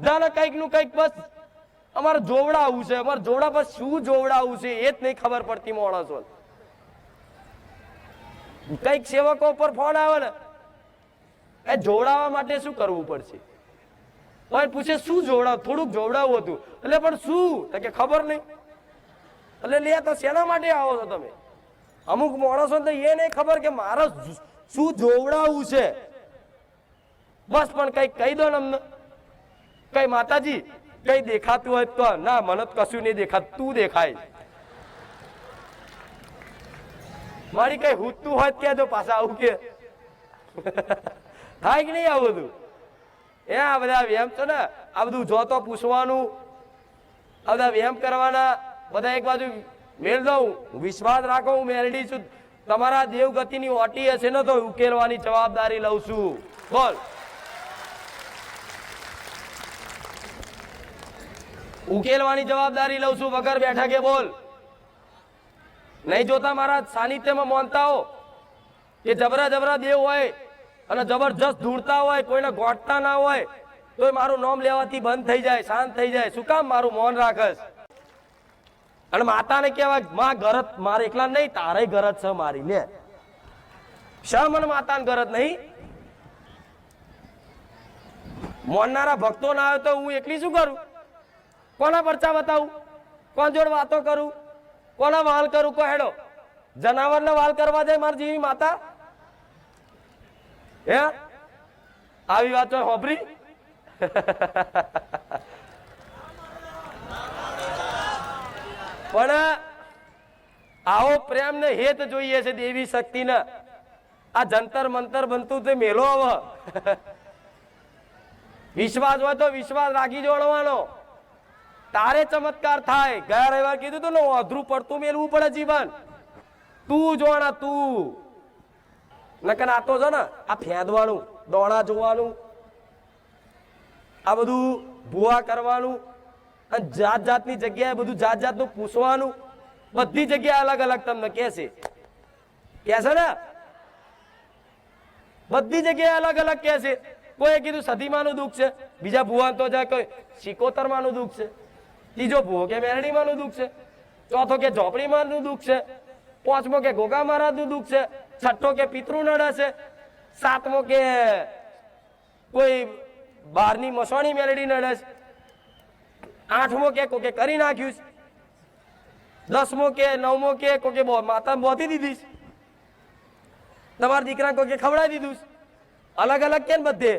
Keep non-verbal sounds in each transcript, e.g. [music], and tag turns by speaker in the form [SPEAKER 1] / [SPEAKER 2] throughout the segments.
[SPEAKER 1] બધાને કંઈકનું કંઈક બસ. અમારે જોવડાવવું છે, અમારે જોવડા બસ શું જોવડાવવું છે એ જ નહીં ખબર પડતી માણસો. કંઈક સેવકો પર ફોન આવે ને, એ જોવડાવવા માટે શું કરવું પડશે? પણ પૂછે શું જોવડાવ, થોડુંક જોવડાવવું હતું. એટલે પણ શું? કે ખબર નહીં. એટલે લે, તો શેના માટે આવો છો તમે? અમુક માણસો તો એ નહીં ખબર કે મારે શું જોવડાવું છે. બસ પણ કંઈક કહી દો ને અમને. કઈ માતાજી, કઈ દેખાતું હોય તો ના, મને કશું નહીં દેખાતું, તું દેખાય. મારી કઈ હુતું હોય તો પાછા આવું કે. [laughs] થાય કે નહીં આવું બધું? એ આ બધા વ્યાયામ છે ને, આ બધું જોતો પૂછવાનું. આ બધા વ્યાયામ કરવાના, બધા એક બાજુ મેળ દઉં. વિશ્વાસ રાખો, હું મેરડી છું. તમારા દેવગતિની ઓટી હશે ને તો ઉકેલવાની જવાબદારી લઉં છું. બોલ. ઉકેલવાની જવાબદારી લઉં છું. વગર બેઠા કે બોલ. નહીં જોતા મારા સાનિધ્યમાં માનતા હો કે જબરા જબરા દેવ હોય અને જબરજસ્ત ધૂળતા હોય, કોઈને ગોઠતા ના હોય તો એ મારું નામ લેવાથી બંધ થઈ જાય, શાંત થઈ જાય. શું કામ મારું મૌન રાખસ અને માતાને કહેવાય, માં ગરત, મારે એકલા નહીં, તારે ગરત છે મારી, લે. શા મને માતાને ગરત નહીં? મોનનારા ભક્તો ના આવે તો હું એકલી શું કરું? કોના પરચા બતાવું કોણ જોડ વાતો કરું? કોના વાલ કરું? કો હેડો. જનાવરને વાલ કરવા જાય મારી જીવી માતા? હે? આવી વાતો હોભરી? પણ આવો પ્રેમ ને હેત જોઈએ છે દેવી શક્તિને. આ જંતર મંતર બનતું તે મેલો હવે. વિશ્વાસ હોય તો વિશ્વાસ રાખી જોડવાનો. તારે ચમત્કાર થાય. ગયા રવિવાર કીધું તું ને અધરું પડતું મેળવું પડે જીવન. તું જોણા તું. નકર આ તો છે ને, આ ફેંદવાનું, દોણા જોવાનું, આ બધું ભૂવા કરવાનું, અને જાત જાતની જગ્યાએ બધું જાત જાતનું પૂછવાનું, બધી જગ્યાએ અલગ અલગ તમને કહેશે કહેશે ને? બધી જગ્યાએ અલગ અલગ કહેશે કોઈ કીધું, સધીમાનું દુઃખ છે. બીજા ભુવાન તો જાય કોઈ સિકોતરમાનું દુઃખ છે. ત્રીજો ભૂવો કે મેરડીમાંનું દુઃખ છે. ચોથો કે ઝોપડીમાંનું દુઃખ છે. પાંચમો કે ગોગા મહારાજનું દુઃખ છે. છઠ્ઠો કે પિતૃ નડે છે. સાતમો કે કોઈ બહારની મસવાણી મેલડી નડે છે. આઠમો કે કોકે કરી નાખ્યું છે. દસમો કે નવમો કે કોકે માતા બોતી દીધી છે. તમારા દીકરા કોકે ખવડાવી દીધું છે. અલગ અલગ કેમ બધે?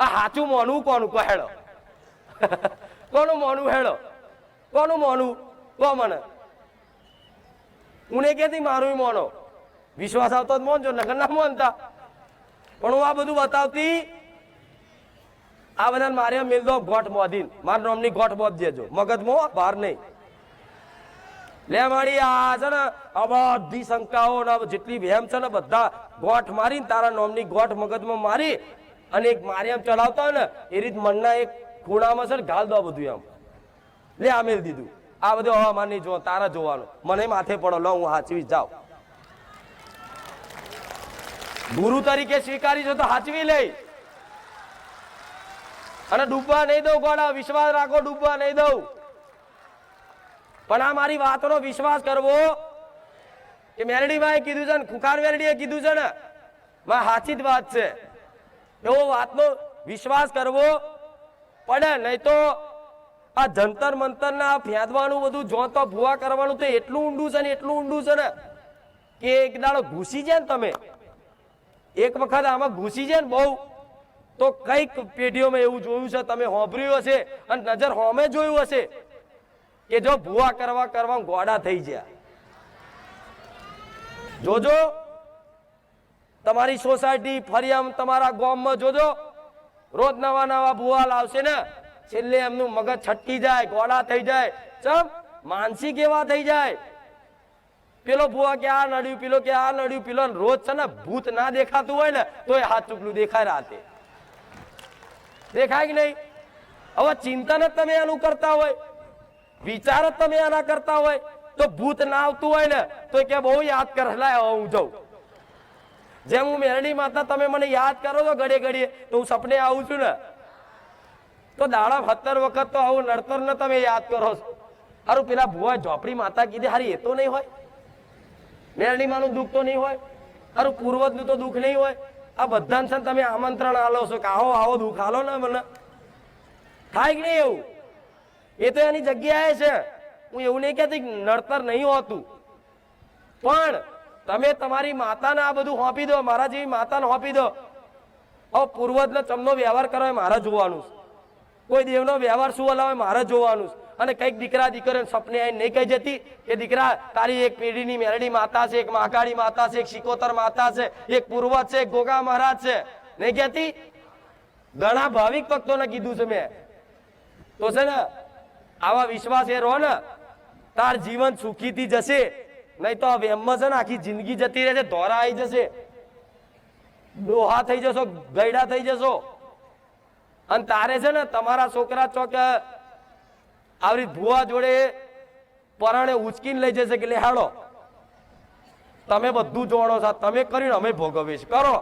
[SPEAKER 1] આ હાચું મોનું કોનું? કો હેડો કોનું મોનું હેડો કોનું મોનું? કો મને? હું કેતી મારું મોનો. વિશ્વાસ આવતો જ મોનજો નગર ના મોનતા પણ હું આ બધું બતાવતી આ બધા મારે મેલ દો ગોઠ મોધીન મારા નોમની ગોઠ બોધ દેજો મગજમાં બહાર નહીં. લે મારી આ છે ને, આ બધી શંકાઓ ને જેટલી વહેમ છે ને બધા ગોઠ મારીને તારા નોમની ગોઠ મગજમાં મારી અને એક મારી આમ ચલાવતા હોય ને એ રીત મનના એક ખૂણામાં છે ને ગાલ દો બધું એમ લે, આ દીધું. આ બધું હવામાન નહીં જો તારા જોવાનું. મને માથે પડો, લો, હું હાચવી જાઉં ગુરુ તરીકે સ્વીકારી છો તો હાચવી લઈ. અને ડૂબવા નહીં દઉં, ગોડા, વિશ્વાસ રાખો, ડૂબવા નહીં દઉં. પણ આ મારી વાતનો વિશ્વાસ કરવો કે મેરડીમાં કીધું છે ને, ખુખાર મેરડીએ કીધું છે ને માં સાચી જ વાત છે. એવો વાતનો વિશ્વાસ કરવો પડે, નહીં તો આ જંતર મંતર ના ફેંદવાનું બધું જો તો ભૂવા કરવાનું તો એટલું ઊંડું છે ને એટલું ઊંડું છે ને કે એક દાડો ઘૂસી જાય ને તમે. એક વખત આમાં ઘૂસી જાય ને બહુ, તો કંઈક પેઢીઓમાં એવું જોયું છે, તમે હોંભર્યું હશે અને નજર હોમે જોયું હશે કે જો ભૂવા કરવા કરવા ગોડા થઈ ગયા. જોજો, તમારી સોસાયટી ફરિયામ તમારા ગામમાં જોજો, રોજ નવા નવા ભૂવા લાવશે ને. છેલ્લે એમનું મગજ છટકી જાય, ગોળા થઈ જાય, ચમ માનસિક એવા થઈ જાય. પેલો ભૂવા કે આ નડ્યું પેલો કે આ નડ્યું પેલો રોજ છે ને ભૂત ના દેખાતું હોય ને તો એ હાથ ચૂકલું દેખાય રાતે. દેખાય કે નહીં? હવે ચિંતન જ તમે એનું કરતા હોય, વિચાર જ તમે એના કરતા હોય, તો ભૂત ના આવતું હોય ને, તો કે બહુ યાદ કર લાય હવે હું જાઉં. જેમ હું મેરડી માતા, તમે મને યાદ કરો છો ઘડીએ ઘડીએ, તો હું સપને આવું છું ને તો દાડા સત્તર વખત તો આવું નડતર ને તમે યાદ કરો છો. હારું, પેલા ભુવા ઝોપડી માતા કીધી, હારી, એ તો નહીં હોય. મેરણી માનું દુઃખ તો નહીં હોય. હારું, પૂર્વજનું તો દુઃખ નહીં હોય. આ બધાને છે તમે આમંત્રણ આલો છો કે આવો આવો દુઃખ આલો ને મને. થાય કે નહીં એવું? એ તો એની જગ્યાએ છે. હું એવું નહીં કહેતી નડતર નહીં હોતું. પણ તમે તમારી માતાને આ બધું સોંપી દો, મારા જેવી માતાને સોંપી દો. પૂર્વજનો ચમનો વ્યવહાર કરો એ મારા જોવાનું છે. કોઈ દેવનો વ્યવહાર શું હલાવે મારે જોવાનું. અને કંઈક દીકરા દીકરીને સપને આવીને નહીં કહી જતી કે દીકરા, તારી એક પેઢીની મેરડી માતા છે, એક મહાકાળી માતા છે, એક શિકોતર માતા છે, એક પૂર્વજ છે, એક ગોગા મહારાજ છે. નહીં કહેતી? ઘણા ભાવિક ભક્તોને કીધું છે મેં. તો છે ને, આવા વિશ્વાસ એ રહો ને, તાર જીવન સુખીથી જશે. નહીં તો વેમમાં છે ને આખી જિંદગી જતી રહેશે ધોરા આવી જશે. ડોહા થઈ જશો, ગયડા થઈ જશો. અને તારે છે ને તમારા છોકરા ચોક આવી ભુવા જોડે પરાણે ઉચકીને લઈ જશે કે લે તમે બધું જોડો છો તમે કરીને અમે ભોગવીશ કરો.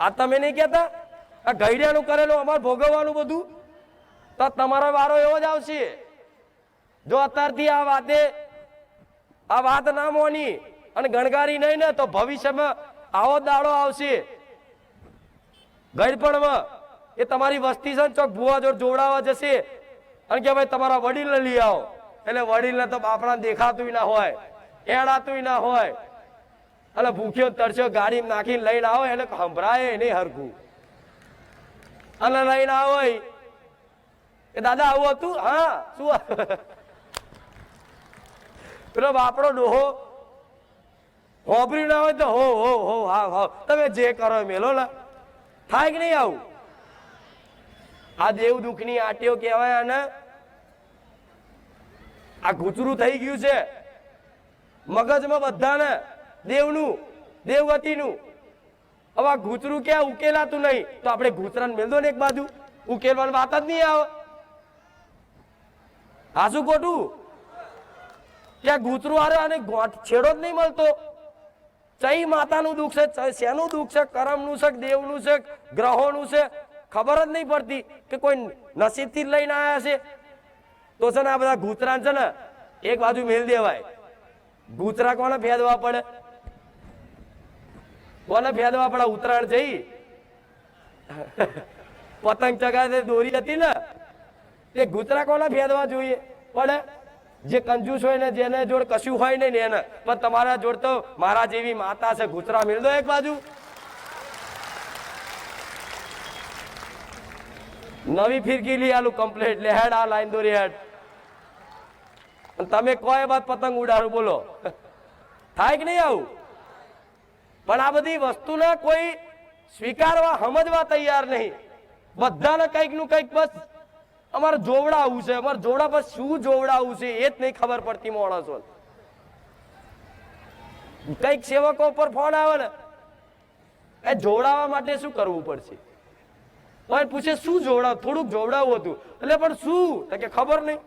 [SPEAKER 1] આ તમે નહીં કહેતા? આ ઘડિયાનું કરેલું, અમારે ભોગવવાનું બધું? તો તમારો વારો એવો જ આવશે. જો અત્યારથી આ વાતે, આ વાત ના મોની અને ગણગારી નહીં ને, તો ભવિષ્યમાં આવો દાડો આવશે. ગઈડપણમાં એ તમારી વસ્તી છે ને ચોક ભુવા જોડ જોડાવા જશે. અને કે ભાઈ, તમારા વડીલને લઈ આવો. એટલે વડીલને તો બાપડા દેખાતું ના હોય એડાતું ના હોય. એટલે ભૂખ્યો તરસ્યો ગાડી નાખીને લઈને આવો એટલે સંભળાય નહીં હરખું. અને લઈને આવો એ દાદા, આવું હતું? હા, શું પેલો બાપડો ડોહો. હોભરી ના હોય તો હો હો હો, હા હા. તમે જે કરો મેલો ને થાય કે નહીં આવું? આ દેવ દુઃખની આટીઓ કહેવાય આને. આ ગુચરું થઈ ગયું છે. મગજમાં બધાને દેવનું, દેવગતિનું. હવે આ ગુચરું ક્યાં ઉકેલાતું નહીં? તો આપણે ગુચરાને મેલ દો ને એક બાજુ. ઉકેલવાની વાત જ નહીં આવે. આ શું ખોટું? ત્યાં ગુચરું આવે અને છેડો જ નહીં મળતો. ચઈ માતાનું દુઃખ છે શેનું દુઃખ છે? કરમનું છે દેવનું છે ગ્રહોનું છે? ખબર જ નહીં પડતી કે કોઈ નસીબથી જ લઈને આવ્યા છે. તો છે ને આ બધા ગૂતરાન છે ને એક બાજુ મેલ દેવાય. ગૂતરા કોને ફેદવા પડે? કોને ફેદવા પડે? ઉત્તરાયણ જઈ. પતંગ ચગાવે દોરી હતી ને. તે ગૂતરા કોને ફેદવા જોઈએ? પડે. જે કંજૂસ હોય ને જેને જોડ કશું હોય નહીં ને એને. પણ તમારા જોડ તો મારા જેવી માતા છે. ગૂતરા મેળ દો એક બાજુ. નવી ફિરકી લઈ આલું કમ્પ્લેટ લે હેડ આ લાઈન દોરી હેડ. તમે કોઈ વાત પતંગ ઉડાડું, બોલો. [laughs] થાય કે નહીં આવું? પણ આ બધી વસ્તુને કોઈ સ્વીકારવા, સમજવા તૈયાર નહીં. બધાને કંઈકનું કંઈક બસ અમારે જોવડાવવું છે. અમારે જોવડા પર શું જોવડાવું છે એ જ નહીં ખબર પડતી માણસો. કંઈક સેવકો પર ફોન આવે ને. એ જોવડાવવા માટે શું કરવું પડશે? પૂછે શું જોવડાવ થોડુંક જોવડાવું હતું. એટલે પણ શું? કે ખબર નહીં.